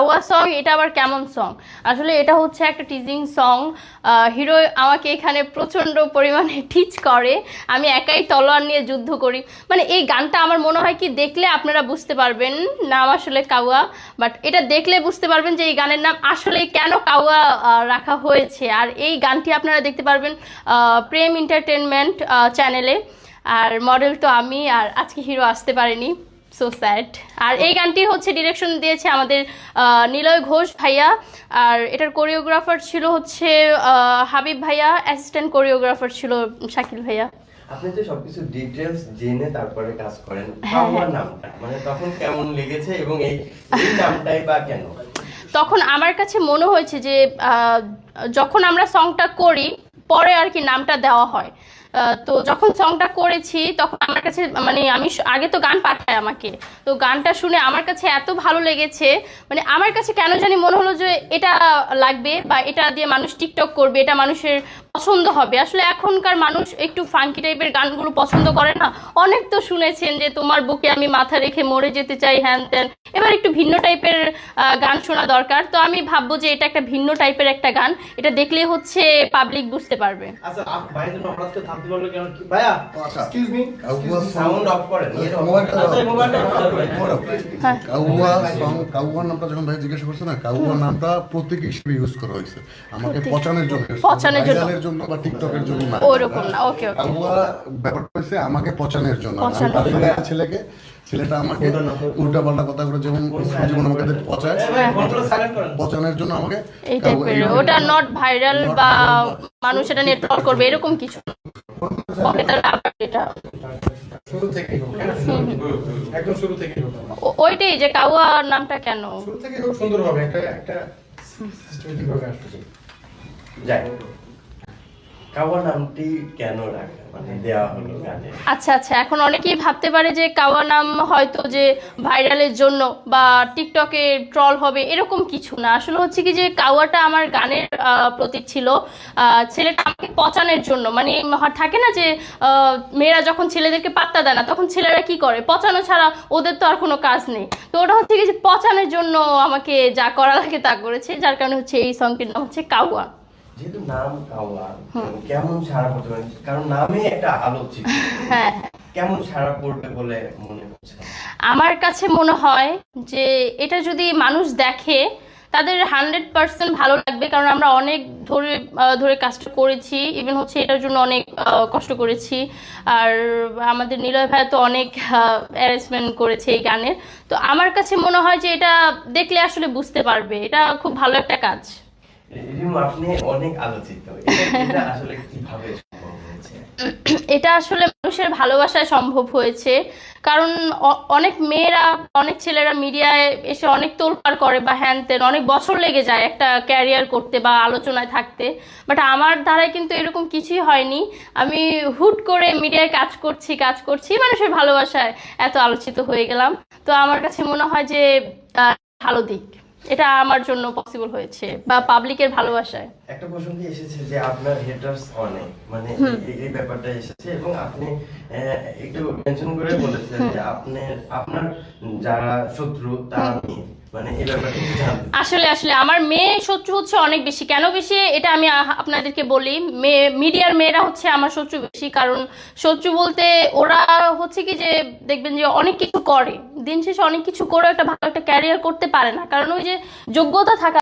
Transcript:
কাওয়া song এটা আবার কেমন সং আসলে এটা হচ্ছে একটা টিজিং সং হিরো আমাকে এখানে প্রচণ্ড পরিমাণে টিচ করে। আমি একাই তলোয়ার নিয়ে যুদ্ধ করি। মানে এই গানটা আমার মনে হয় কি দেখলে আপনারা বুঝতে পারবেন নাম আসলে কাওয়া বাট এটা দেখলে বুঝতে পারবেন যে এই গানের নাম আসলে কেন আহ, রাখা হয়েছে। আর এই গানটি আপনারা দেখতে পারবেন প্রেম এন্টারটেনমেন্ট চ্যানেলে আর মডেল তো আমি আর আজকে হিরো আসতে পারেনি। সো স্যাড আর এই গানটি হচ্ছে ডিরেকশন দিয়েছে আমাদের নিলয় ঘোষ ভাইয়া। আর এটার কোরিওগ্রাফার ছিল হচ্ছে হাবিব ভাইয়া অ্যাসিস্ট্যান্ট কোরিওগ্রাফার ছিল শাকিল ভাইয়া। আপনি তো সবকিছু জেনে তারপরে কাজ করেন হ্যাঁ, আমার হ্যাঁ। নামটা? মানে তখন কেমন লেগেছে এবং এই নামটাই বা কেন? তখন আমার কাছে মনে হয়েছে যে যখন আমরা সংটা করি পরে আর কি নামটা দেওয়া হয়। তো যখন সংটা করেছি, তখন আমার কাছে মানে আমি আগে তো গান পাঠায় আমাকে। তো গানটা শুনে আমার কাছে এত ভালো লেগেছে মানে আমার কাছে কেন জানি মনে হলো যে এটা লাগবে বা এটা দিয়ে মানুষ টিকটক করবে, এটা মানুষের পছন্দ হবে। আসলে এখনকার মানুষ একটু ফাঙ্কি টাইপের গানগুলো পছন্দ করে না। অনেক তো শুনেছেন যে তোমার বুকে আমি মাথা রেখে মরে যেতে চাই, হ্যান ত্যান। এবার একটু ভিন্ন টাইপের গান শোনা দরকার। তো আমি ভাববো যে এটা একটা ভিন্ন টাইপের একটা গান। এটা দেখলেই হচ্ছে পাবলিক বুঝতে পারবে। আচ্ছা থামতে বলল কেন কি- ভাইয়া। এক্সকিউজ মি সাউন্ড অফ করেন। কাউয়া নামটা যখন ভাই জিজ্ঞাসা করছে না কাউয়া নামটা প্রতীক হিসেবে ইউজ করা হয়েছে। আমাকে পচানের জন্য পচানোর জন্য। জন্য বা টিকটকের জন্য না। ওরকম না। ওকে ওকে। কাউয়া ব্যাপারটা হয়েছে আমাকে পচানোর জন্য। ছেলেকে ছেলেটা আমাকে উল্টা পাল্টা কথা করে যেমন জীবন আমাকে পচায়। পচানোর জন্য আমাকে এই টাইপের ওটা নট ভাইরাল বা মানুষ এটা নিয়ে ট্রল করবে এরকম কিছু ওকে, তাহলে আবার এটা শুরু থেকেই হোক, শুরু থেকেই। একদম শুরু থেকেই ওইটাই যে কাওয়া নামটা কেন শুরু থেকেই হোক সুন্দরভাবে, একটা একটা systematic ভাবে আসবে। যাই কাওয়া নামটি কেন রাখা মানে আচ্ছা আচ্ছা এখন অনেকেই ভাবতে পারে যে কাওয়া নাম হয়তো যে ভাইরালের জন্য বা টিকটকে ট্রল হবে, এরকম কিছু না। আসলে হচ্ছে কি যে কাওয়াটা আমার গানের প্রতীক ছিল। ছেলেটা আমাকে পচানোর জন্য। মানে থাকে না যে মেয়েরা যখন ছেলেদেরকে পাত্তা দেয় না, তখন ছেলেরা কি করে? পচানো ছাড়া ওদের তো আর কোনো কাজ নেই। তো ওটা হচ্ছে কি যে পচানোর জন্য আমাকে যা করা লাগে তা করেছে। যার কারণে হচ্ছে এই সংটির হচ্ছে কাওয়া। যেহেতু নাম কাওয়া কেমন সারা পড়তে পারে? কারণ নামে একটা আলো ছিল। হ্যাঁ। কেমন সারা পড়বে বলে মনে হচ্ছে? আমার কাছে মনে হয় যে এটা যদি মানুষ দেখে তাদের হান্ড্রেড পার্সেন্ট ভালো লাগবে। কারণ আমরা অনেক ধরে ধরে কাজটা করেছি। ইভেন হচ্ছে এটার জন্য অনেক কষ্ট করেছি। আর আমাদের নিলয় ভাই তো অনেক অ্যারেঞ্জমেন্ট করেছে এই গানের। তো আমার কাছে মনে হয় যে এটা দেখলে আসলে বুঝতে পারবে। এটা খুব ভালো একটা কাজ। আপনি অনেক আলোচিত। এটা- আসলে কীভাবে এটা আসলে মানুষের ভালোবাসায় সম্ভব হয়েছে। কারণ অনেক মেয়েরা, অনেক ছেলেরা মিডিয়ায় এসে অনেক তোলপাড় করে বা হ্যান ত্যান, অনেক বছর লেগে যায় একটা ক্যারিয়ার করতে বা আলোচনায় থাকতে। বাট আমার দ্বারাই কিন্তু এরকম কিছুই হয়নি। আমি হুট করে মিডিয়ায় কাজ করছি কাজ করছি, মানুষের ভালোবাসায় এত আলোচিত হয়ে গেলাম। তো আমার কাছে মনে হয় যে ভালো দিক। এটা আমার জন্য পসিবল হয়েছে বা পাবলিকের ভালোবাসায়। একটা প্রসঙ্গ এসেছে যে আপনার হেটার্স অনেক মানে এই- ব্যাপারটা এসেছে এবং আপনি একটু মেনশন করে বলেছিলেন যে আপনার আপনার যারা শত্রু তারা মানে। আসলে আসলে আমার মেয়ে শত্রু হচ্ছে অনেক বেশি। কেন বেশি? এটা আমি আপনাদেরকে বলি। মেয়ে মিডিয়ার মেয়েরা হচ্ছে আমার শত্রু বেশি। কারণ শত্রু বলতে ওরা হচ্ছে কি যে দেখবেন যে অনেক কিছু করে। দিন শেষে অনেক কিছু করে একটা ভালো একটা ক্যারিয়ার করতে পারে না। কারণ ওই যে যোগ্যতা থাকা